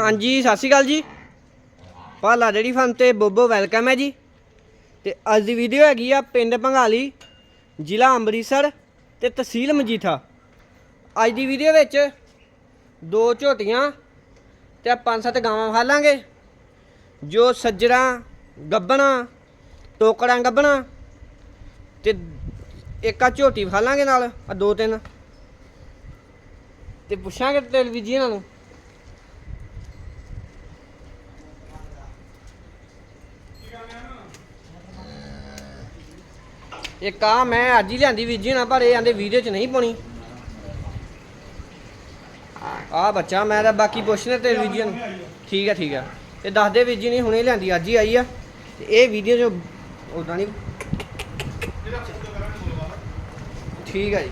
ਹਾਂਜੀ, ਸਤਿ ਸ਼੍ਰੀ ਅਕਾਲ ਜੀ। ਪਾਲਾ ਡੇਰੀ ਫਾਰਮ ਤੇ ਬੋਬੋ ਵੈਲਕਮ ਹੈ ਜੀ। ਤੇ ਅੱਜ ਦੀ ਵੀਡੀਓ ਹੈਗੀ ਆ ਪਿੰਡ ਭੰਗਾਲੀ ਜ਼ਿਲ੍ਹਾ ਅੰਮ੍ਰਿਤਸਰ ਤੇ ਤਹਿਸੀਲ ਮਜੀਠਾ। ਅੱਜ ਦੀ ਵੀਡੀਓ ਵਿੱਚ ਦੋ ਝੋਟੀਆਂ ਤੇ ਪੰਜ ਸੱਤ ਗਾਵਾਂ ਫਾਲਾਂਗੇ ਜੋ ਸੱਜਣਾ ਗੱਬਣਾ, ਟੋਕੜਾਂ ਗੱਬਣਾ ਤੇ ਇੱਕ ਆ ਝੋਟੀ ਫਾਲਾਂਗੇ ਨਾਲ, ਆ ਦੋ ਤਿੰਨ। ਤੇ ਪੁੱਛਾਂਗੇ ਟੈਲੀਵਿਜ਼ਨ ਨੂੰ। ਇੱਕ ਆ ਮੈਂ ਅੱਜ ਹੀ ਲਿਆਂਦੀ ਵੀਰ ਜੀ ਨਾ ਪਰ ਇਹ ਆਂਦੇ ਵੀਡੀਓ 'ਚ ਨਹੀਂ ਪਾਉਣੀ। ਆ ਬੱਚਾ ਮੈਂ ਤਾਂ ਬਾਕੀ ਪੁੱਛਨੇ ਟੈਲੀਵਿਜ਼ਨ ਠੀਕ ਆ ਠੀਕ ਆ। ਤੇ ਦੱਸ ਦੇ ਵੀਰ ਜੀ ਨੇ ਹੁਣੇ ਲਿਆਂਦੀ ਅੱਜ ਹੀ ਆਈ ਆ। ਤੇ ਇਹ ਵੀਡੀਓ 'ਚ ਉਦਾਂ ਨਹੀਂ ਠੀਕ ਆ ਜੀ।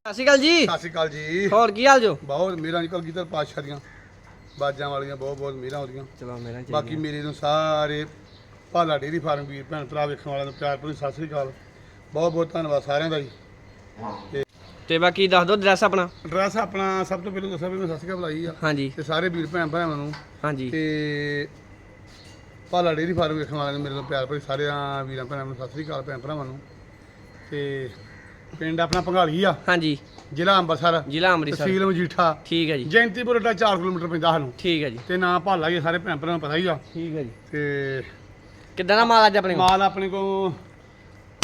ਸਤਿ ਸ਼੍ਰੀ ਅਕਾਲ ਜੀ। ਸਤਿ ਸ਼੍ਰੀ ਅਕਾਲ ਜੀ। ਹੋਰ ਕੀ ਹਾਲ ਜੋ? ਬਹੁਤ ਮੇਰਾ ਨਿਕਲ ਗਈ ਤਾਂ ਪਾਤਸ਼ਾਹ ਦੀਆਂ। ਬਾਜਾਂ ਵਾਲੀਆਂ ਬਹੁਤ ਬਹੁਤ ਮੇਰਾ ਉਹਦੀਆਂ ਚਲੋ ਮੇਰਾ ਬਾਕੀ ਮੇਰੇ ਨੂੰ ਸਾਰੇ ਭਾਲਾ ਡੇਰੀ ਫਾਰਮ ਵੀਰ ਭੈਣ ਭਰਾ ਵੇਖਣ ਵਾਲਿਆਂ ਨੂੰ ਪਿਆਰ ਭਰੀ ਸਤਿ ਸ਼੍ਰੀ ਅਕਾਲ। ਬਹੁਤ ਬਹੁਤ ਧੰਨਵਾਦ ਸਾਰਿਆਂ ਦਾ ਜੀ। ਤੇ ਬਾਕੀ ਦੱਸ ਦਿਓ ਐਡਰੈਸ ਆਪਣਾ। ਐਡਰੈਸ ਆਪਣਾ ਸਭ ਤੋਂ ਪਹਿਲਾਂ ਦੱਸਾਂ ਵੀ ਮੈਂ ਸਤਿ ਸ਼੍ਰੀ ਅਕਾਲ ਬੁਲਾਈ ਆ। ਹਾਂਜੀ। ਤੇ ਸਾਰੇ ਵੀਰ ਭੈਣ ਭਰਾਵਾਂ ਨੂੰ। ਹਾਂਜੀ। ਤੇ ਭਾਲਾ ਡੇਰੀ ਫਾਰਮ ਵੇਖਣ ਵਾਲਿਆਂ ਨੂੰ ਮੇਰੇ ਤੋਂ ਪਿਆਰ ਭਰੀ ਸਾਰਿਆਂ ਵੀਰਾਂ ਭੈਣਾਂ ਨੂੰ ਸਤਿ ਸ਼੍ਰੀ ਅਕਾਲ ਭੈਣ ਭਰਾਵਾਂ ਨੂੰ। ਤੇ ਪਿੰਡ ਆਪਣਾ ਭੰਗਾਲੀ ਆ। ਹਾਂਜੀ। ਜ਼ਿਲ੍ਹਾ ਅੰਮ੍ਰਿਤਸਰ ਜ਼ਿਲ੍ਹਾ ਅੰਮ੍ਰਿਤਸਰ। ਤਹਿਸੀਲ ਮਜੀਠਾ। ਠੀਕ ਹੈ ਜੀ। ਜੈਂਤੀਪੁਰ ਦਾ 4 ਕਿਲੋਮੀਟਰ ਪੈਂਦਾ ਸਾਨੂੰ। ਠੀਕ ਹੈ ਜੀ। ਤੇ ਨਾਂ ਭਾਲਾ ਹੀ ਆ, ਸਾਰੇ ਭੈਣ ਭਰਾਵਾਂ ਨੂੰ ਪਤਾ ਹੀ ਆ। ਠੀਕ ਹੈ ਜੀ। ਤੇ ਕਿੱਦਾਂ ਦਾ ਮਾਲ ਅੱਜ ਆਪਣੇ ਕੋਲ? ਮਾਲ ਆਪਣੇ ਕੋ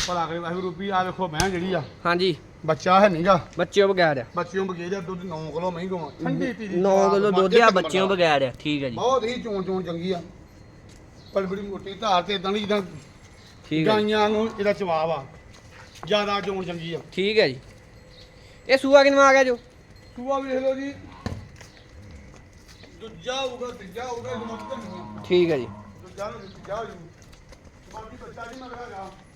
ਭਲਾ ਕਰੇ ਵਾਹਿਗੁਰੂ ਰੂਪੀ ਆ ਵੇਖੋ ਮੈਂ ਜਿਹੜੀ ਆ। ਹਾਂਜੀ। ਬੱਚਾ ਹੈ ਨਹੀਂਗਾ ਬੱਚਿਓ ਬਗੈਰ ਆ। ਬੱਚਿਆਂ ਬਗੇ ਦਾ ਦੁੱਧ 9 ਕਿਲੋ ਮਹਿੰਗਾ ਠੰਡੀ ਪੀਰੀ 9 ਕਿਲੋ ਦੁੱਧ ਆ ਬੱਚਿਓ ਬਗੈਰ ਆ ਠੀਕ ਹੈ ਜੀ। ਬਹੁਤ ਹੀ ਚੋਣ ਚੋਣ ਚੰਗੀ ਆ। ਪਰ ਬੜੀ ਮੋਟੀ ਧਾਰ ਤੇ ਇਦਾਂ ਦੀ ਜਿੱਦਾਂ ਠੀਕ ਹੈ ਜੀ। ਗਾਈਆਂ ਨੂੰ ਇਹਦਾ ਚਵਾਬ ਆ। ਜ਼ਿਆਦਾ ਚੋਣ ਚੰਗੀ ਆ। ਠੀਕ ਹੈ ਜੀ। ਇਹ ਸੂਆ ਕਿਨਵਾ ਆ ਗਿਆ ਜੋ? ਸੂਆ ਵੇਖ ਲਓ ਜੀ। ਦੂਜਾ ਹੋਊਗਾ ਤੀਜਾ ਹੋਊਗਾ ਇਹ ਮੁੱਕਰ ਨਹੀਂ ਠੀਕ ਹੈ ਜੀ। ਦੂਜਾ ਨੂੰ ਤੀਜਾ ਹੋ ਜੂ ਬਾਕੀ ਬੱਚਾ ਨਹੀਂ ਮਗਰਾਗਾ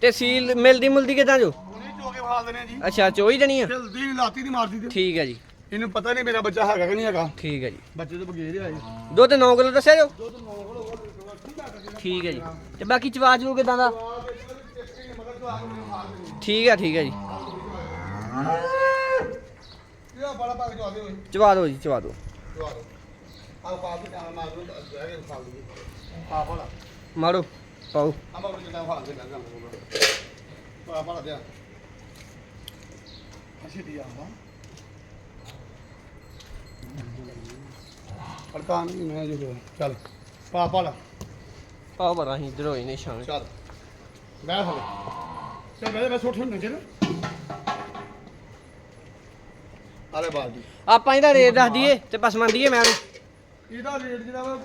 ਤੇ ਸੀਲ ਮਿਲਦੀ ਮੁਲਦੀ ਕਿਦਾਂ ਜੋ? ਹੁਣੇ ਚੋ ਕੇ ਵਿਖਾ ਦਿੰਦੇ ਆ ਜੀ। ਅੱਛਾ ਚੋਈ ਜਣੀ ਆ? ਜਲਦੀ ਨਹੀਂ ਲਾਤੀ ਨਹੀਂ ਮਾਰਦੀ ਤੇ। ਠੀਕ ਹੈ ਜੀ। ਇਹਨੂੰ ਪਤਾ ਨਹੀਂ ਮੇਰਾ ਬੱਚਾ ਹੈਗਾ ਕਿ ਨਹੀਂ ਹੈਗਾ। ਠੀਕ ਹੈ ਜੀ। ਬੱਚੇ ਤੋਂ ਬਗੇਰ ਆਏ। ਦੁੱਧ 9 ਕਿਲੋ ਦੱਸਿਆ ਜੋ? ਦੁੱਧ 9 ਕਿਲੋ ਠੀਕ ਹੈ ਜੀ। ਤੇ ਬਾਕੀ ਚਵਾਜ ਨੂੰ ਕਿਦਾਂ ਦਾ? ਠੀਕ ਹੈ ਠੀਕ ਹੈ ਜੀ। ਇਹ ਬੜਾ ਪਾ ਕੇ ਜਵਾ ਦੇ ਓਏ ਚਵਾ ਦਿਓ ਜੀ ਚਵਾ ਦਿਓ ਦੋ। ਆ ਪਾ ਕੇ ਆ ਮਾਰ ਦੋ ਜਾ ਕੇ ਮਾਰੋ। ਪਾਓ। ਆ ਬਾਬਾ ਜੀ ਦਾ ਫਾਲ ਦੇ ਲੱਗਾ ਬੜਾ ਬੜਾ ਦਿਆ ਅਸੀਂ ਦਿਆ ਵਾ ਫੜਕਾ ਨਹੀਂ ਮੈਂ ਜੋ ਚੱਲ। ਪਾ ਪਾ ਲਾ। ਪਾਓ ਬਰਾ ਹੀ ਇਧਰ ਹੋਈ ਨੇ ਸ਼ਾਮੇ। ਚੱਲ। ਬੈਠ ਹੋ ਚੱਲ ਬੈਠ ਬੈਠ ਉੱਠ ਨੰਗੇ ਨਾ। ਆਲੇ ਬਾਲਦੀ ਆਪਾਂ ਇਹਦਾ ਰੇਟ ਦੱਸ ਦਈਏ ਤੇ ਪਸਮੰਦ ਦਈਏ ਮੈਂ ਇਹਦਾ ਰੇਟ ਜਿਹੜਾ ਵਾ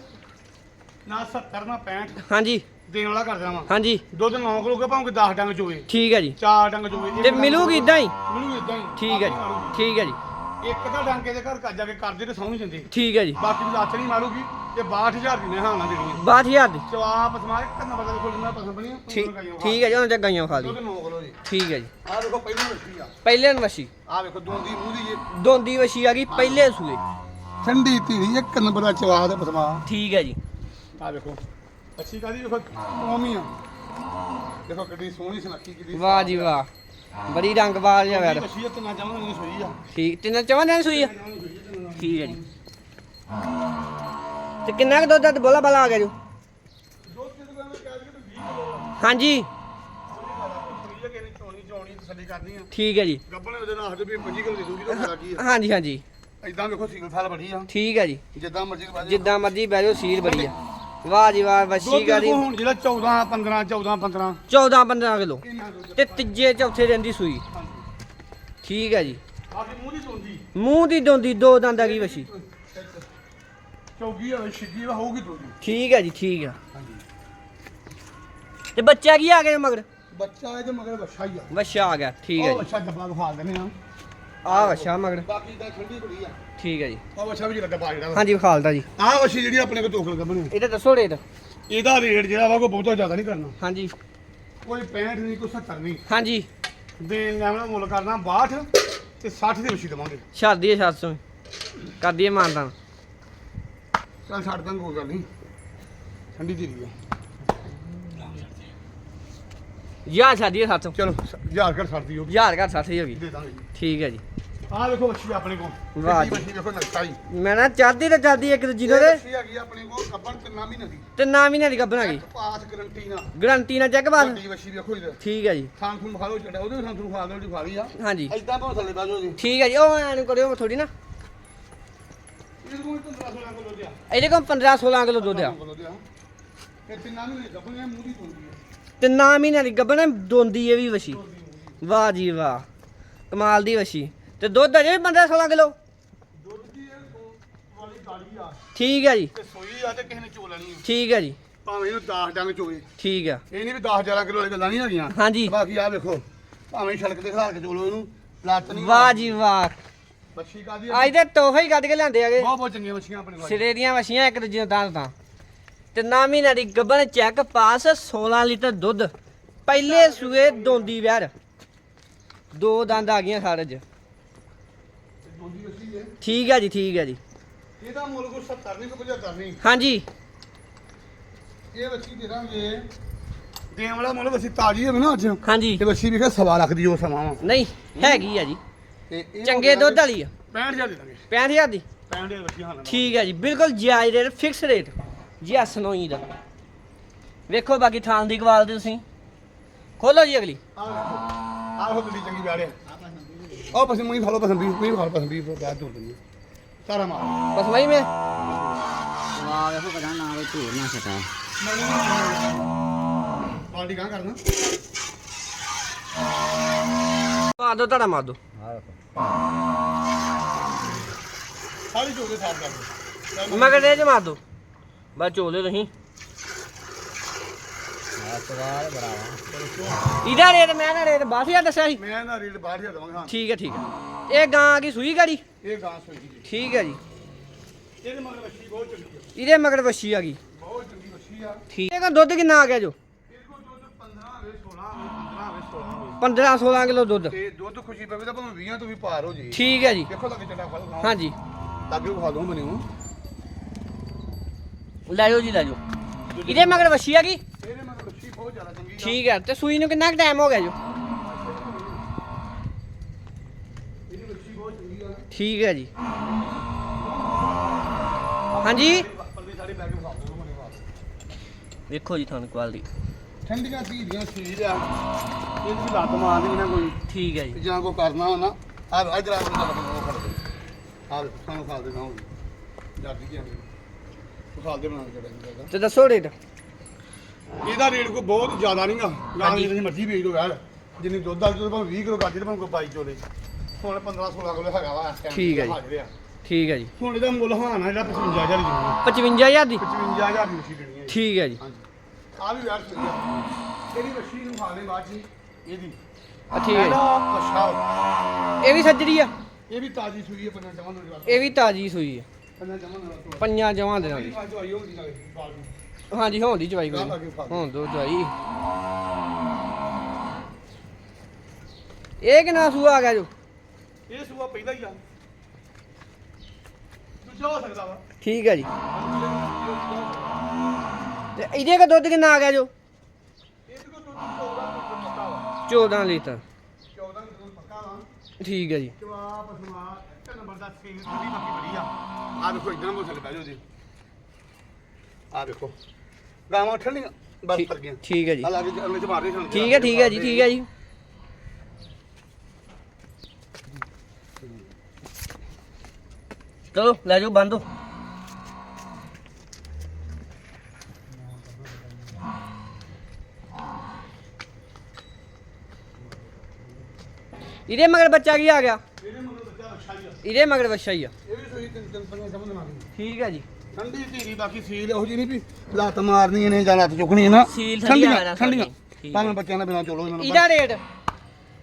ਨਾ 70 ਨਾ 65 ਹਾਂਜੀ। ਦੇਣ ਵਾਲਾ ਕਰ ਦੇਣਾ ਵਾ। ਹਾਂਜੀ। ਦੁੱਧ 9 ਕਿਲੋ ਕੇ ਭਾਵੇਂ 10 ਡੰਗ ਚੋਵੇ। ਠੀਕ ਹੈ ਜੀ। 4 ਡੰਗ ਚੋਵੇ। ਤੇ ਮਿਲੂਗੀ ਇਦਾਂ ਹੀ? ਮਿਲੂ ਇਦਾਂ ਹੀ। ਠੀਕ ਹੈ ਜੀ। ਠੀਕ ਹੈ ਜੀ। ਇੱਕ ਤਾਂ ਡੰਗ ਇਹਦੇ ਘਰ ਜਾ ਕੇ ਕਰਦੇ ਤੇ ਸੌਂ ਨਹੀਂ ਜਾਂਦੇ। ਠੀਕ ਹੈ ਜੀ। ਬਾਕੀ ਦੀ ਲੱਤ ਨਹੀਂ ਮਾਰੂਗੀ ਤੇ 62000 ਦੀ ਨੇ ਹਾਲਾਂ ਦੇਣੀਆਂ 62000 ਦੀ? ਜਵਾਬ ਪਸਮਾ ਇੱਕ ਨੰਬਰ ਦਾ ਪਸੰਦ ਬਣੀ ਠੀਕ ਠੀਕ ਹੈ ਜੀ ਉਹਨਾਂ ਚ ਗਾਈਆਂ ਖਾ ਦੁੱਧ ਲਈ 9 ਕਿਲੋ ਜੀ। ਠੀਕ ਹੈ ਜੀ। ਆਹ ਦੇਖੋ ਪਹਿਲਾਂ ਰੱਖੀ ਆ। ਪਹਿਲੇ ਨਵਸ਼ੀ ਆਹ ਵੇਖੋ ਦੋਂਦੀ ਮੂੰਹ ਦੀ ਇਹ। ਦੋਂਦੀ ਵਸ਼ੀ ਆ ਗਈ ਪਹਿਲੇ ਸੂਏ। ਠੰਡੀ ਧੀਰੀ ਇੱਕ ਨੰਬਰ ਦਾ ਚਵਾਦ ਹੈ ਪਸਮਾ ਠੀਕ ਹੈ ਜੀ। ਆ ਵੇਖੋ ਅੱਛੀ ਕਾਦੀ ਵੇਖੋ ਮੋਮੀ ਆ। ਦੇਖੋ ਕਿੱਡੀ ਸੋਹਣੀ ਸੁਨੱਖੀ ਕਿੱਡੀ ਵਾਹ ਜੀ ਵਾਹ। ਬੜੀ ਰੰਗਬਾਜ਼ ਆ ਯਾਰ ਅੱਛੀ ਤੇ ਨਾ ਚਾਹੁੰਦਾ ਨਹੀਂ ਸੋਈ ਆ। ਠੀਕ ਤਿੰਨ ਚਵਾਂ ਦਿਨ ਸੂਈ ਆ? ਠੀਕ ਹੈ ਜੀ। ਤੇ ਕਿੰਨਾ ਕੁ ਦੁੱਧ ਬੋਲਾ ਬਲਾ ਆ ਗਿਆ ਜੋ। ਦੁੱਧ ਕਿਤੇ ਮੈਂ ਕਹਿ ਦਿੱਤਾ 20 ਕਿਲੋ ਹਾਂਜੀ। ਨਹੀਂ ਠੀਕ ਹੈ ਜੀ। ਗੱਬਣੇ ਉਹਦੇ ਨਾਲ ਆਖਦੇ ਵੀ 25 ਕਿਲੋ ਦੇ ਦੂਗੀ ਤਾਂ ਫਾਇਦਾ ਕੀ ਆ। ਹਾਂਜੀ ਹਾਂਜੀ। ਇਦਾਂ ਵੇਖੋ ਸਿੰਗਲ ਫਲ ਬੜੀ ਆ। ਠੀਕ ਹੈ ਜੀ। ਜਿੱਦਾਂ ਮਰਜ਼ੀ ਜਿੱਦਾਂ ਮਰਜ਼ੀ ਬਹਿ ਜਾਓ ਸੀਲ ਬੜੀ ਆ। ਵਾਹ ਜੀ ਵਾਹ ਗਾੜੀ ਦੇਖੋ ਹੁਣ ਜਿਹੜਾ 14 15 14 15 14 15 ਕਿਲੋ। ਤੇ ਤੀਜੇ ਚੌਥੇ ਦਿਨ ਦੀ ਸੂਈ। ਠੀਕ ਹੈ ਜੀ। ਮੂੰਹ ਦੀ ਚੋਂਦੀ ਮੂੰਹ ਦੀ ਦੋਂਦੀ ਦੋ ਦੰਦ ਆ ਗਈ ਚੌਗੀ ਛਿੱਗੀ ਹੋਊਗੀ ਦੁੱਧ ਠੀਕ ਹੈ ਜੀ ਠੀਕ ਆ। ਤੇ ਬੱਚਾ ਕੀ ਆ ਗਿਆ ਮਗਰ? ਬੱਚਾ ਇਹਦੇ ਮਗਰ ਵੱਛਾ ਹੀ ਆ। ਵਛਾ ਆ ਗਿਆ ਠੀਕ ਹੈ ਜੀ। ਵੱਛਾ ਡੱਬਾ ਵਿਖਾ ਦਿੰਦੇ ਆ ਆ ਵਛਾ ਮਗਰ। ਬਾਕੀ ਤਾਂ ਠੰਡੀ ਬੜੀ ਆ। ਠੀਕ ਹੈ ਜੀ। ਉਹ ਵੱਛਾ ਵੀ ਜਿਹੜਾ ਡੱਬਾ ਜਿਹੜਾ ਹਾਂਜੀ ਵਿਖਾਲਦਾ ਜੀ। ਆਹ ਵੱਛੀ ਜਿਹੜੀ ਆਪਣੇ ਕੋਲ ਤੋਕਲ ਗੱਬਣੀ ਇਹਦਾ ਦੱਸੋ ਰੇਟ ਇਹਦਾ ਰੇਟ ਜਿਹੜਾ ਵਾ ਕੋਈ ਬਹੁਤਾ ਜ਼ਿਆਦਾ ਨਹੀਂ ਕਰਨਾ। ਹਾਂਜੀ। ਕੋਈ 65 ਨਹੀਂ ਕੋਈ 70 ਨਹੀਂ। ਹਾਂਜੀ। ਦੇਣ ਲੈਣਾ ਮੁੱਲ ਕਰਨਾ 62 ਤੇ 60 ਦੀ ਵੱਛੀ ਦੇਵਾਂਗੇ। ਛੱਡ ਦਈਏ 700 ਕਰ ਦਈਏ ਮਾਨਦਾਨ। ਚੱਲ ਛੱਡ ਦਾਂਗੇ ਕੋਈ ਗੱਲ ਨਹੀਂ। ਠੰਡੀ ਆ ਯਾਰ ਛੱਡ ਦਈਏ 700 ਚਲੋ ਹਜ਼ਾਰ ਕਰ ਛੱਡਦੀ ਹੋ ਯਾਰ ਘਰ 60 ਹੋ ਗਈ। ਦੇ ਦਾਂਗੇ। ਠੀਕ ਹੈ ਜੀ। ਆਹ ਦੇਖੋ ਬੱਚੀ ਆਪਣੇ ਕੋਲ। ਵਾਹ ਕਿੱਡੀ ਜੀ। ਬੱਚੀ ਦੇਖੋ ਨਕਸ਼ਾ ਹੀ ਮੈਂ ਨਾ ਚਾਹਦੀ ਤੇ ਚਾਹਦੀ ਇੱਕ ਦੂਜੀ ਨੂੰ ਇਹ ਤੇ। ਬੱਚੀ ਹੈਗੀ ਆਪਣੇ ਕੋਲ ਕੱਪਣ ਤਿੰਨਾਂ ਮਹੀਨੇ ਦੀ। ਤੇ ਨਾ ਨਹੀਂ ਗੱਬਣਾ ਗਈ। ਪਾਸ ਗਰੰਟੀ ਨਾਲ। ਗਰੰਟੀ ਨਾਲ ਚੈੱਕ ਵੱਡੀ ਵੇਖੋ ਇਹਦਾ ਠੀਕ ਹੈ ਜੀ। ਥਾਂ ਥੂੰ ਖਾ ਲਓ ਛੱਡਿਆ। ਉਹਦੇ ਵੀ ਥਾਂ ਥੂੰ ਖਾ ਲਓ ਜੀ ਖਾ ਲਈ ਆ। ਹਾਂਜੀ। ਐਦਾਂ ਭਾਵੇਂ ਥੱਲੇ ਬਹਿ ਜਾਓ ਜੀ। ਠੀਕ ਹੈ ਜੀ। ਉਹ ਐਨ ਕਰਿਓ ਥੋੜੀ ਨਾ। ਇਹਦੇ ਕੋਲ ਤਾਂ 10 ਲੱਖ ਕਿਲੋ ਦਿਆ ਇਹਦੇ ਕੋਲ 15 16 ਕਿਲੋ ਦੁੱਧ ਆ। ਕਿਲੋ ਦਿਆ ਇਹ ਤਿੰਨਾਂ ਮਹੀਨੇ ਗੱਭਣੀਆਂ ਮੂੰਹ ਦੀ ਤੁੰਦੀ ਹੈ ਤੇ ਨਾ ਮਹੀਨਿਆਂ ਦੀ ਗੱਬਣ ਦੋਂਦੀ ਇਹ ਵੀ ਵਸ਼ੀ। ਵਾਹ ਜੀ ਵਾਹ। ਕਮਾਲ ਦੀ ਵਸ਼ੀ। ਤੇ ਦੁੱਧ ਅਜੇ ਵੀ 15 16 ਕਿਲੋ? ਦੁੱਧ ਦੀ ਇਹ ਵਾਲੀ ਗਾੜੀ ਆ। ਠੀਕ ਹੈ ਜੀ। ਤੇ ਸੋਈ ਆ ਤੇ ਕਿਸੇ ਨੇ ਚੋ ਲੈਣੀ ਆ। ਠੀਕ ਹੈ ਜੀ। ਭਾਵੇਂ ਇਹਨੂੰ 10 ਡੰਗ ਚੋਵੇ। ਠੀਕ ਆ। ਇਹ ਨਹੀਂ ਵੀ 10 11 ਕਿਲੋ ਵਾਲੀ ਗੱਲਾਂ ਨਹੀਂ ਹੈਗੀਆਂ। ਹਾਂਜੀ। ਬਾਕੀ ਆ ਵੇਖੋ ਭਾਵੇਂ ਸੜਕ ਤੇ ਖੜਾ ਕੇ ਚੋਲੋ ਇਹਨੂੰ। ਲੱਤ ਨਹੀਂ ਵਾਹ ਜੀ ਵਾਹ। ਬੱਚੀ ਕਾਦੀ ਅੱਜ ਦੇ ਤੋਹਫੇ ਹੀ ਕੱਢ ਕੇ ਲਿਆਂਦੇ ਆਗੇ ਬਹੁਤ ਬਹੁਤ ਚੰਗੀਆਂ ਮੱਛੀਆਂ ਆਪਣੇ ਕੋਲ ਸਿਰੇ ਦੀਆਂ ਵਸ਼ੀਆਂ ਇੱਕ ਦੂਜੀ ਨੂੰ ਤਾਂ ਤਾਂ। ਤੇ ਨਾ ਮਹੀਨਿਆਂ ਦੀ ਗੱਬਣ ਚੈੱਕ ਪਾਸ 16 ਲੀਟਰ ਦੁੱਧ। ਪਹਿਲੇ ਸੂਏ ਦੋਂਦੀ ਵੈਰ ਦੋ ਦੰਦ ਆ ਗਈਆਂ ਖਾਰਜ ਹੈ। ਠੀਕ ਹੈ ਜੀ ਠੀਕ ਹੈ ਜੀ। ਇਹਦਾ ਮੁੱਲ ਕੋ 70 ਨਹੀਂ ਕੋ 75 ਨਹੀਂ। ਹਾਂਜੀ। ਇਹ ਬੱਚੀ ਦੇ ਦਾਂਗੇ। ਦੇਣ ਵਾਲਾ ਮੁੱਲ ਬੱਚੀ ਤਾਜੀ ਹੋਵੇ ਨਾ ਅੱਜ। ਹਾਂਜੀ। ਤੇ ਬੱਚੀ ਵੀ ਕਹੇ ਸਵਾ ਲੱਖ ਦੀ ਉਹ ਸਮਾਂ ਵਾ। ਨਹੀਂ ਹੈਗੀ ਆ ਜੀ। ਤੇ ਇਹ ਚੰਗੇ ਦੁੱਧ ਵਾਲੀ ਆ। 65000 ਦੇ ਦਾਂਗੇ। 65000 ਦੀ? 65000 ਬੱਚੀ ਹਾਂ ਠੀਕ ਹੈ ਜੀ ਬਿਲਕੁਲ ਜਾਇਜ਼ ਰੇਟ ਫਿਕਸ ਰੇਟ ਜੀ ਹਸਨੋਈ ਦਾ। ਵੇਖੋ ਬਾਕੀ ਥਾਂ ਦੀ ਕਵਾਲ ਦੇ ਤੁਸੀਂ। ਖੋਲੋ ਜੀ ਅਗਲੀ। ਆਹ ਹੋ ਦਿੱਲੀ ਚੰਗੀ ਵਿਆੜੇ ਉਹ ਪਸੰਦ ਮੈਨੂੰ ਫਾਲੋ ਪਸੰਦ ਵੀ ਮੈਨੂੰ ਫਾਲੋ ਪਸੰਦ ਵੀ ਬਾਅਦ ਦੋ ਦਿਨ ਸਾਰਾ ਮਾਰ। ਬਸ ਵਹੀ ਮੈਂ। ਵਾਹ ਵੇਖੋ ਪਤਾ ਨਾ ਵੇ ਧੂੜ ਨਾ ਸਟਾ ਪਾਰਟੀ ਕਾਂ ਕਰਨਾ। ਮਾਰ ਦੋ ਤੁਹਾਡਾ ਮਾਰ ਦੋ। ਸਾਰੀ ਜੋਗੇ ਸਾਫ਼ ਕਰ ਦੇ। ਮਗਰ ਦੇ ਚ ਮਾਰ ਦੋ। ਬਸ ਚੋਲੇ ਤੁਸੀਂ। ਸਵਾਲ ਬਰਾਵਾ ਇਹਦਾ ਰੇਟ ਮੈਂ ਨਾ ਰੇਟ 12000 ਦੱਸਿਆ ਸੀ। ਮੈਂ ਨਾ ਰੇਟ 62000 ਦਵਾਂਗਾ। ਹਾਂ ਠੀਕ ਹੈ ਠੀਕ ਹੈ। ਇਹ ਗਾਂ ਆ ਗਈ ਸੂਈ ਗਾੜੀ? ਇਹ ਗਾਂ ਸੋਈ ਦੀ ਠੀਕ ਹੈ ਜੀ। ਇਹਦੇ ਮਗਰ ਬੱਚੀ ਬਹੁਤ ਚੰਗੀ ਹੈ ਇਹਦੇ ਮਗਰ ਵੱਛੀ ਆ ਗਈ। ਬਹੁਤ ਚੰਗੀ ਬੱਚੀ ਆ। ਠੀਕ। ਹੈ ਦੁੱਧ ਕਿੰਨਾ ਆ ਗਿਆ ਜੋ? ਇਹਦੇ ਕੋਲ ਦੁੱਧ 15 ਹੋਵੇ 16 ਹੋਵੇ 15 ਹੋਵੇ 16 ਹੋਵੇ। 15 16 ਕਿਲੋ ਦੁੱਧ। ਤੇ ਦੁੱਧ ਖੁਸ਼ੀ ਪਵੇ ਤਾਂ ਭਾਵੇਂ 20 ਤੋਂ ਵੀ ਪਾਰ ਹੋ ਜੇ। ਠੀਕ ਹੈ ਜੀ। ਦੇਖੋ ਲੱਗੇ ਚਟਾ ਫਲ ਖਾਓ। ਹਾਂਜੀ। ਲਾਗੇ ਖਾ ਦੋ ਮੈਨੂੰ ਲੈ ਜਾਓ ਜੀ ਲੈ ਜਾਓ। ਇਹਦੇ ਮਗਰ ਵੱਛੀ ਆ ਗਈ? ਇਹਦੇ ਬਹੁਤ ਜ਼ਿਆਦਾ ਚੰਗੀ ਆ ਠੀਕ ਹੈ ਤੇ ਸੂਈ ਨੂੰ ਕਿੰਨਾ ਕੁ ਟਾਈਮ ਹੋ ਗਿਆ ਜੋ? ਇਹਦੀ ਬੱਚੀ ਬਹੁਤ ਚੰਗੀ ਆ ਠੀਕ ਹੈ ਜੀ। ਹਾਂਜੀ? ਪੱਲੇ ਸਾਰੇ ਬੈਗ ਖਾ ਦੋ ਮੈਨੂੰ ਵੇਖੋ ਜੀ ਤੁਹਾਨੂੰ ਕੁਆਲਿਟੀ ਠੰਡੀਆਂ ਧੀਰੀਆਂ ਸੀਰ ਆ। ਇਹਦੀ ਵੀ ਲੱਤ ਮਾਰਨੀ ਨਾ ਕੋਈ। ਠੀਕ ਹੈ ਜੀ। ਜਾਂ ਕੋ ਕਰਨਾ ਹੋਣਾ। ਆ ਇਧਰ ਆ ਕੇ ਗੱਲ ਉਹ ਫੜ ਦੇ। ਆ ਦੇ ਸਾਨੂੰ ਖਾਲ ਦੇ ਨਾ ਹੋਈ ਜਾਂਦੀ ਕੀ ਆਂਦੀ ਖਾਲ ਦੇ ਬਣਾ ਕੇ ਤੇ ਦੱਸੋ ਰੇਟ ਇਹਦਾ ਰੇਟ ਕੋ ਬਹੁਤ ਜ਼ਿਆਦਾ ਨਹੀਂਗਾ ਗਾਂ। ਜਿੰਨੀ ਮਰਜ਼ੀ ਵੇਚ ਦੋ ਯਾਰ। ਜਿੰਨੀ ਦੁੱਧ ਵਾਲੀ ਦੁੱਧ ਭਾਵੇਂ 20 ਕਿਲੋ ਗੱਜ ਤੇ ਭਾਵੇਂ ਕੋਈ 22 ਚੋਲੇ ਹੁਣ 15 16 ਕਿਲੋ ਹੈਗਾ ਵਾ ਇਸ ਟਾਈਮ ਠੀਕ ਹੈ ਜੀ। ਠੀਕ ਹੈ ਜੀ। ਹੁਣ ਇਹਦਾ ਮੁੱਲ ਹਾਨਾ ਜਿਹੜਾ 55000 ਦੀ ਦੇਣੀ 55000 ਦੀ? 55000 ਦੀ ਮੱਛੀ ਦੇਣੀ ਹੈ ਠੀਕ ਹੈ ਜੀ। ਆ ਵੀ ਯਾਰ ਇਹਦੀ ਮੱਛੀ ਨੂੰ ਖਾ ਲੈ ਬਾਅਦ ਹੀ। ਇਹਦੀ। ਠੀਕ ਹੈ ਜੀ। ਇਹ ਵੀ ਸੱਜਰੀ ਆ? ਇਹ ਵੀ ਤਾਜੀ ਸੂਈ ਹੈ ਪੰਜਾਂ ਜਮਾਂ ਨੂੰ ਇਹ ਵੀ ਤਾਜੀ ਸੂਈ ਆ। ਪੰਜਾਂ ਜਮਾਂ ਨੂੰ ਪੰਜਾਂ ਜਵਾਂ ਦੇ ਨਾਲ। ਹਾਂਜੀ ਹੋਣ ਦੀ ਗਾਹ ਕੋਈ ਕੇ। ਹੋਣ ਦੋ ਚਵਾਈ ਇਹ ਕਿੰਨਾ ਸੂਆ ਆ ਗਿਆ ਜੋ? ਇਹ ਸੂਆ ਪਹਿਲਾਂ ਹੀ ਆ। ਦੂਜਾ ਹੋ ਸਕਦਾ ਵਾ। ਠੀਕ ਹੈ ਜੀ। ਤੇ ਇਹਦੇ ਕਾ ਦੁੱਧ ਕਿੰਨਾ ਆ ਗਿਆ ਜੋ? ਇਹਦੇ ਕੋਲ ਦੁੱਧ 14 ਲੀਟਰ ਪੱਕਾ ਵਾ। 14 ਲੀਟਰ। 14 ਲੀਟਰ ਪੱਕਾ ਵਾ। ਠੀਕ ਹੈ ਜੀ। ਜਵਾਬ ਪਸਮਾ ਇੱਕ ਨੰਬਰ ਦਾ ਸੀਲ ਥੋੜੀ ਬਾਕੀ ਬੜੀ ਆ ਆ ਦੇਖੋ ਇਦਾਂ ਬੋਲ ਸਕਦਾ ਜੋ ਜੀ ਆ ਦੇਖੋ। ਗਾਵਾਂ ਠੰਡੀਆਂ ਬਸ ਠੀਕ- ਗਈਆਂ ਠੀਕ ਹੈ ਜੀ। ਅਗਲੇ ਚ ਸਾਨੂੰ ਠੀਕ ਹੈ ਠੀਕ ਹੈ ਜੀ ਠੀਕ ਹੈ ਜੀ। ਚਲੋ ਲੈ ਜਾਓ ਬੰਦੋ ਇਹਦੇ ਮਗਰ ਬੱਚਾ ਕੀ ਆ ਗਿਆ? ਇਹਦੇ ਮਗਰ ਬੱਚਾ ਹੀ ਆ। ਇਹਦੇ ਮਗਰ ਬੱਚਾ ਹੀ ਆ। ਇਹ ਵੀ ਸੋਈ ਤਿੰਨ ਤਿੰਨ ਪੰਜਾਂ ਸਮਝ ਨਾ ਠੀਕ ਹੈ ਜੀ। ਠੰਡੀ ਧੀਰੀ ਬਾਕੀ ਸੀਲ ਇਹੋ ਜੀ ਨਹੀਂ ਵੀ ਲੱਤ ਮਾਰਨੀ ਇਹਨੇ ਜਾਂ ਲੱਤ ਚੁੱਕਣੀ ਹੈ ਨਾ। ਸੀਲ ਠੰਡੀਆਂ ਠੰਡੀਆਂ। ਭਾਵੇਂ ਬੱਚਿਆਂ ਦਾ ਬਿਨਾਂ ਚੋਲੋ ਇਹਨਾਂ ਨੂੰ ਇਹਦਾ ਰੇਟ?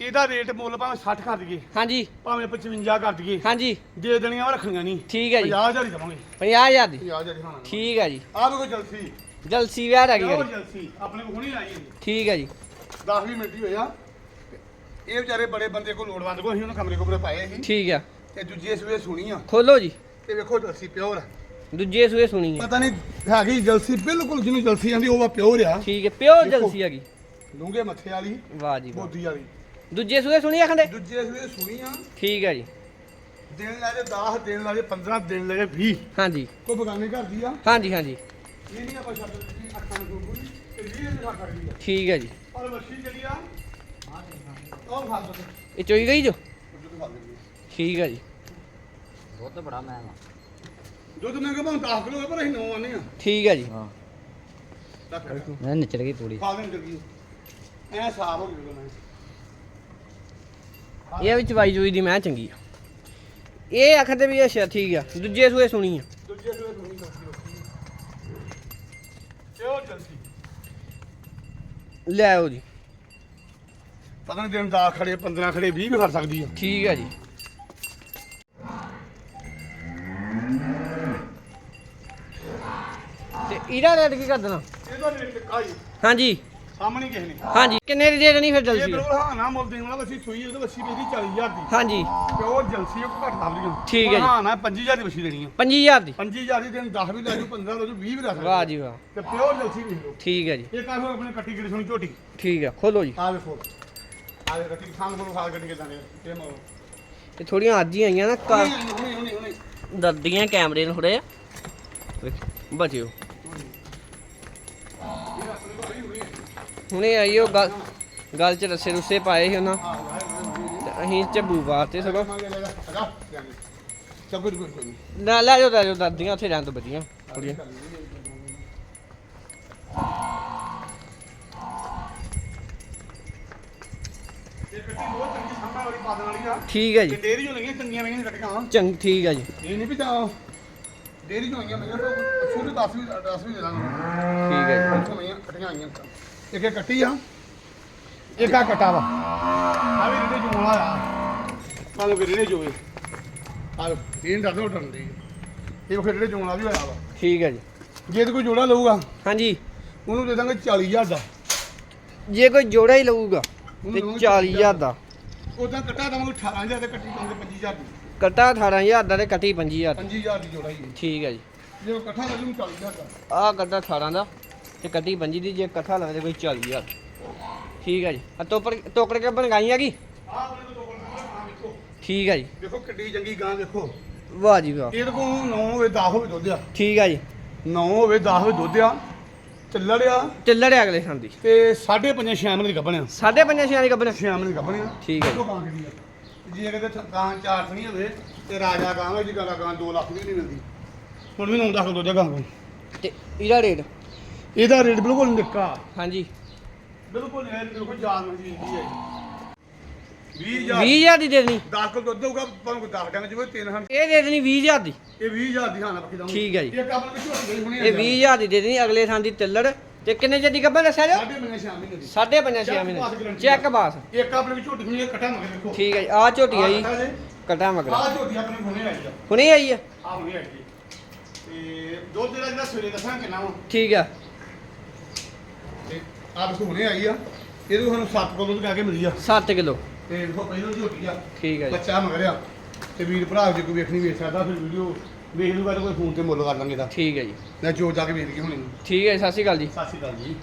ਇਹਦਾ ਰੇਟ ਮੁੱਲ ਭਾਵੇਂ 60 ਕਰ ਦਈਏ। ਹਾਂਜੀ। ਭਾਵੇਂ 55 ਕਰ ਦਈਏ। ਹਾਂਜੀ। ਦੇ ਦੇਣੀਆਂ ਵਾ ਰੱਖਣੀਆਂ ਨਹੀਂ। ਠੀਕ ਹੈ ਜੀ। 50000 ਹੀ ਦਵਾਂਗੇ। 50000 ਦੀ। 50000 ਹੀ ਖਾਣਾ ਠੀਕ ਹੈ ਜੀ। ਆ ਵੀ ਕੋਈ ਜਲਸੀ। ਜਲਸੀ ਵਿਆਹ ਆ ਗਈ ਜਲਸੀ। ਆਪਣੇ ਕੋਲ ਹੁਣੀ ਆਈ ਹੈ। ਠੀਕ ਹੈ ਜੀ। 10 20 ਮਿੰਟ ਹੀ ਹੋਇਆ ਇਹ ਵਿਚਾਰੇ ਬੜੇ ਬੰਦੇ ਕੋਲ ਲੋੜਵੰਦ ਕੋ ਅਸੀਂ ਉਹਨੂੰ ਕਮਰੇ ਕੋਲ ਪਾਏ ਸੀ ਠੀਕ ਆ ਤੇ ਦੂਜੇ ਸੂਏ ਸੁਣੀ ਆ। ਖੋਲੋ ਜੀ। ਤੇ ਵੇਖੋ ਜਲਸੀ ਪਿਓਰ ਆ। ਦੂਜੇ ਸੂਏ ਸੁਣੀ ਹੈ ਪਤਾ ਨਹੀਂ ਹੈਗੀ ਜਲਸੀ ਬਿਲਕੁਲ ਜਿਹਨੂੰ ਜਲਸੀ ਆਂਦੀ ਉਹ ਵਾ ਪਿਓਰ ਆ। ਠੀਕ ਹੈ ਪਿਓਰ ਦੇਖੋ। ਜਲਸੀ ਆ ਗਈ ਡੂੰਘੇ ਮੱਥੇ ਵਾਲੀ ਵਾਹ ਜੀ ਵਾਹ। ਬੋਦੀ ਵਾਲੀ। ਦੂਜੇ ਸੂਏ ਸੁਣੀ ਆਖੰਡੇ ਦੂਜੇ ਸੂਏ ਸੁਣੀ ਆ। ਠੀਕ ਹੈ ਜੀ। ਦਿਨ ਲੈ ਜੇ 10 ਦਿਨ ਲੈ ਜੇ 15 ਦਿਨ ਲੈ ਜੇ 20 ਹਾਂਜੀ। ਕੋਈ ਬਗਾਨੇ ਘਰ ਦੀ ਆ। ਹਾਂਜੀ ਹਾਂਜੀ। ਇਹ ਨਹੀਂ ਆਪਾਂ ਦਿੱਤੀ ਅੱਖਾਂ ਨੂੰ ਕੋਈ ਤੇ 20 ਦਿਨ ਖਾ ਸਕਦੀ ਆ। ਠੀਕ ਹੈ ਜੀ। ਪਰ ਮੱਛੀ ਜਿਹੜੀ ਆ ਉਹ ਖਾ ਦੋ ਇਹ ਚੋਈ ਗਈ ਜੋ? ਠੀਕ ਹੈ ਜੀ। ਦੁੱਧ ਬੜਾ ਮਹਿੰਗਾ ਦੁੱਧ ਮੈਂ ਕਹਿੰਦਾ 10 ਕਿਲੋ ਪਰ ਅਸੀਂ 9 ਆਨੇ ਆ ਠੀਕ ਹੈ ਜੀ। ਹਾਂ। ਰੱਖ ਮੈਂ ਨਿਚੜ ਗਈ ਪੂਰੀ ਖਾ ਦੇਣ ਜਲਦੀ ਐ ਸਾਫ਼ ਹੋ ਗਿਆ ਮੈਂ। ਇਹ ਵਿੱਚ ਚਵਾਈ ਚੂਈ ਦੀ ਮੈਂ ਚੰਗੀ ਆ। ਇਹ ਆਖਦੇ ਵੀ ਅੱਛਾ ਠੀਕ ਆ। ਦੂਜੇ ਸੂਏ ਸੁਣੀ ਆ। ਦੂਜੇ ਸੂਏ ਸੁਣੀ ਕਰਦੀ ਰੱਖੀ ਕਿਉਂ ਜਲਦੀ ਲੈ ਆਓ ਜੀ। ਪਤਾ ਨਹੀਂ ਦਿਨ 10 ਖੜੇ 15 ਖੜੇ 20 ਵੀ ਕਰ ਸਕਦੀ ਆ। ਠੀਕ ਹੈ ਜੀ। ਇਹਦਾ ਰੇਟ ਕੀ ਕਰ ਦੇਣਾ ਇਹਦਾ ਰੇਟ ਹਾਂਜੀ। ਸਾਹਮਣੇ ਕਿਸੇ ਨੇ। ਹਾਂਜੀ। ਕਿੰਨੇ ਦੀ ਦੇ ਦੇਣੀ ਫਿਰ ਇਹ ਜਲਦੀ ਬਿਲਕੁਲ ਹਾਂ ਨਾ ਮੁੱਲ ਦੇਣ ਵਾਲਾ ਵਸੀ ਸੂਈ ਉਹਦੇ ਵਸੀ ਮੇਰੀ 40000 ਦੀ। ਹਾਂਜੀ। ਤੇ ਉਹ ਏਜੰਸੀ ਉਹ ਘੱਟ ਦੱਬ ਲਈਆਂ ਠੀਕ ਹੈ ਜੀ। ਹਾਂ ਨਾ 25000 ਦੀ ਵਸੀ ਦੇਣੀ ਆ। 25000 ਦੀ? 25000 ਦੀ ਦਿਨ 10 ਵੀ ਲੈ ਜੂ 15 ਲੈ ਜੂ 20 ਵੀ ਰੱਖ ਲਓ। ਵਾਹ ਜੀ ਵਾਹ। ਤੇ ਪਿਓਰ ਏਜੰਸੀ ਵੇਖ ਲਓ ਠੀਕ ਹੈ ਜੀ। ਇਹ ਕਾਹਨੂੰ ਆਪਣੇ ਕੱਟੀ ਕਿਹੜੀ ਸੁਣੀ ਝੋਟੀ। ਠੀਕ ਹੈ ਖੋਲੋ ਜੀ। ਆ ਵੇਖੋ ਆ ਵੇ ਕੱਟੀ ਖਾਣ ਕੋਲ ਖਾਲ ਕੱਟੀ ਕਿਦਾਂ ਦੇ ਇਹ ਮੋ ਇਹ ਥੋੜੀਆਂ ਅੱਜ ਹੀ ਆਈਆਂ ਨਾ ਕਾ- ਹੁਣੇ ਹੁਣੇ ਹੁਣੇ ਦਰਦੀਆਂ ਕੈਮਰੇ ਨੂੰ ਥੋੜੇ ਬਚਿਓ। ਹੁਣੇ ਆਈਓ ਗੱਲ ਗੱਲ ਚ ਰਸੇ ਰੁੱਸੇ ਪਾਏ ਸੀ ਉਹਨਾਂ। ਤੇ ਅਸੀਂ ਝੱਬੂ ਬਾਤੇ ਸਗੋਂ। ਚੱਲ ਗੁੱਡ ਗੁੱਡ ਗੁੱਡ ਲੈ ਜਾਓ ਲੈ ਜਾਓ ਦਰਦੀਆਂ ਉੱਥੇ ਰਹਿਣ ਤੋਂ ਵਧੀਆ। ਥੋੜੀਆਂ ਇਹ ਕੱਟੀ ਬਹੁਤ ਚੰਗੀ ਸੰਭਾ ਵਾਲੀ ਪਾਦਣ ਵਾਲੀ ਆ ਠੀਕ ਹੈ ਤੇ ਜੀ। ਡੇਰੀ ਜੋ ਚੰਗੀਆਂ ਲਈਆਂ ਕੱਟੀਆਂ ਚੰਗ, ਠੀਕ ਹੈ ਜੀ। ਇਹ ਨਹੀਂ ਵੀ ਤਾਂ ਡੇਰੀ ਜੋ ਲਈਆਂ ਮੈਂ ਸ਼ੁਰੂ 10 ਵੀ 10 ਵੀ ਦੇ ਦਾਂਗਾ ਠੀਕ ਹੈ ਜੀ। ਇੱਥੋਂ ਲਈਆਂ ਕੱਟੀਆਂ ਆਈਆਂ ਤਾਂ ਇੱਕ ਇਹ ਕੱਟੀ ਆ ਇੱਕ ਆ ਕਟਾ ਵਾ। ਆ ਵੀ ਰੇੜੇ ਜੋਣਾ ਆ। ਤੁਹਾਨੂੰ ਕਿ ਰੇੜੇ ਜੋਵੇ ਆ ਲਓ, ਇਹ ਨਹੀਂ ਦੱਸੋ ਟੰਦੀ ਇਹ ਫਿਰ ਰੇੜੇ ਜੋਣਾ ਵੀ ਹੋਇਆ ਵਾ। ਠੀਕ ਹੈ ਜੀ। ਜੇ ਤੇ ਕੋਈ ਜੋੜਾ ਲਊਗਾ ਹਾਂਜੀ। ਉਹਨੂੰ ਦੇ ਦਾਂਗੇ 40000 ਦਾ। ਜੇ ਕੋਈ ਜੋੜਾ ਹੀ ਲਊਗਾ ਤੇ 40000 ਦਾ। ਉਦਾਂ ਕੱਟਾ ਦਵਾਂਗੇ 18000 ਤੇ ਕੱਟੀ ਦਵਾਂਗੇ 25000 ਦੀ। ਕੱਟਾ 18000 ਦਾ ਤੇ ਕੱਟੀ 25000 ਦੀ। 25000 ਦੀ ਜੋੜਾ ਹੀ। ਠੀਕ ਹੈ ਜੀ। ਜੇ ਇਕੱਠਾ ਲੈ ਜੂ 40000 ਦਾ। ਆਹ ਕੱਟਾ 18 ਦਾ। ਤੇ ਕੱਟੀ 25 ਦੀ ਜੇ ਇਕੱਠਾ ਲਵੇ ਕੋਈ 40000 ਠੀਕ ਹੈ ਜੀ। ਆ ਟੋਪਰ ਟੋਕਰ ਕੇ ਬਣਾਈ ਹੈਗੀ? ਦੋ ਠੀਕ ਹੈ ਜੀ। ਦੇਖੋ ਕਿੱਡੀ ਚੰਗੀ ਗਾਂ ਦੇਖੋ। ਵਾਹ ਜੀ ਵਾਹ। ਇਹਦੇ ਕੋਲ 9 ਹੋਵੇ 10 ਹੋਵੇ ਦੁੱਧ ਆ ਠੀਕ ਹੈ ਜੀ। 9 ਹੋਵੇ 10 ਹੋਵੇ ਦੁੱਧ ਆ ਤੇ ਲੜਿਆ ਚੱਲੜੇ ਅਗਲੇ ਸੰਦੀ ਤੇ 5.5 ਛੇ ਮਹੀਨੇ ਦੀ ਗੱਭਣਿਆ। ਸਾਢੇ ਪੰਜਾਂ ਛਿਆਂ ਦੀ ਗੱਬਰ ਛੇ ਮਹੀਨੇ ਦੀ ਗੱਭਣਿਆ। ਠੀਕ ਹੈ। ਗਾਂ ਕਿੱਡੀ ਆ। ਜੇ ਕਿਤੇ ਗਾਂ ਚਾਰ ਥਣੀ ਹੋਵੇ ਤੇ ਰਾਜਾ ਗਾਂ ਹੋਵੇ ਜੀ ਗਾਂ ਗਾਂ 2 ਲੱਖ ਦੀ ਨਹੀਂ ਮਿਲਦੀ। ਹੁਣ ਵੀ 9 ਲੱਖ ਦੁੱਧ ਆ ਗਾਂ ਕੋਲ ਤੇ ਇਹਦਾ ਰੇਟ? ਇਹਦਾ ਰੇਟ ਬਿਲਕੁਲ ਨਿੱਕਾ। ਹਾਂਜੀ। ਬਿਲਕੁਲ ਇਹ ਬਿਲਕੁਲ ਜਾਨ ਮਜੀ ਦੀ ਹੈ ਜੀ। 20000 20000 ਦੀ ਦੇ ਦੇਣੀ। 10 ਕਿਲੋ ਦੁੱਧ ਹੋਊਗਾ ਭਾਵੇਂ ਕੋਈ 10 ਡੰਗ ਜਿਵੇਂ ਤਿੰਨ ਹਨ। ਇਹ ਦੇ ਦੇਣੀ 20000 ਦੀ। ਇਹ 20000 ਦੀ ਹਾਂ ਨਾ ਪੱਕੀ ਦਊਂਗੇ। ਠੀਕ ਹੈ ਜੀ। ਇੱਕ ਆਪਣੇ ਵਿੱਚ ਝੋਟੀ ਗਈ ਹੁਣੇ ਇਹ 20000 ਦੀ ਦੇ ਦੇਣੀ ਅਗਲੇ ਥਾਂ ਦੀ ਤਿੱਲੜ। ਤੇ ਕਿੰਨੇ ਚਿਰ ਦੀ ਗੱਬਰ ਦੱਸਿਆ ਜੋ? ਸਾਢੇ ਮਹੀਨੇ ਛੇ ਮਹੀਨੇ ਦੀ। ਸਾਢੇ ਪੰਜਾਂ ਛੇ ਮਹੀਨੇ ਚੈੱਕ ਬਾਸ। ਇੱਕ ਆਪਣੇ ਵਿੱਚ ਝੋਟੀ ਹੁਣੀ ਇਕੱਠਾ ਮਗਰ ਦੇਖੋ। ਠੀਕ ਹੈ ਜੀ। ਆ ਝੋਟੀ ਆਈ। ਕਟਾ ਮਗਰਾ। ਝੋਟੀ ਆਪਣੇ ਹੁਣੇ ਆਈ ਆ। ਹੁਣੇ ਆਈ ਆ। ਆ ਹੁਣੇ ਆਈ ਜੀ। ਤੇ ਦੁੱਧ ਦਾ ਜਿਹੜਾ ਸਵੇਰੇ ਦੱਸਾਂ ਕਿੰਨਾ ਵਾ? ਠੀਕ ਆ। ਆ ਦੇਖੋ ਹੁਣੇ ਆਈ ਆ। ਇਹਦੇ ਸਾਨੂੰ 7 ਕਿਲੋ ਦੁੱਧ ਕਹਿ ਕੇ ਮਿਲੀ ਆ। 7 ਕਿਲੋ? ਤੇ ਦੇਖੋ ਪਹਿਲਾਂ ਝੋਟੀ ਆ। ਠੀਕ ਹੈ ਜੀ। ਬੱਚਾ ਮਗਰ ਆ। ਤੇ ਵੀਰ ਭਰਾ ਜੇ ਕੋਈ ਵੇਖਣੀ ਵੇਖ ਸਕਦਾ ਫਿਰ ਵੀਡੀਓ ਵੇਖ ਲੂਗਾ ਤਾਂ ਕੋਈ ਫੋਨ ਤੇ ਮੁੱਲ ਕਰ ਲਾਂਗੇ ਦਾ ਠੀਕ ਹੈ ਜੀ। ਮੈਂ ਜੋ ਜਾ ਕੇ ਵੇਖ ਕੇ ਹੁਣੇ। ਠੀਕ ਹੈ ਜੀ, ਸਤਿ ਸ਼੍ਰੀ ਅਕਾਲ ਜੀ। ਸਤਿ ਸ਼੍ਰੀ ਅਕਾਲ ਜੀ।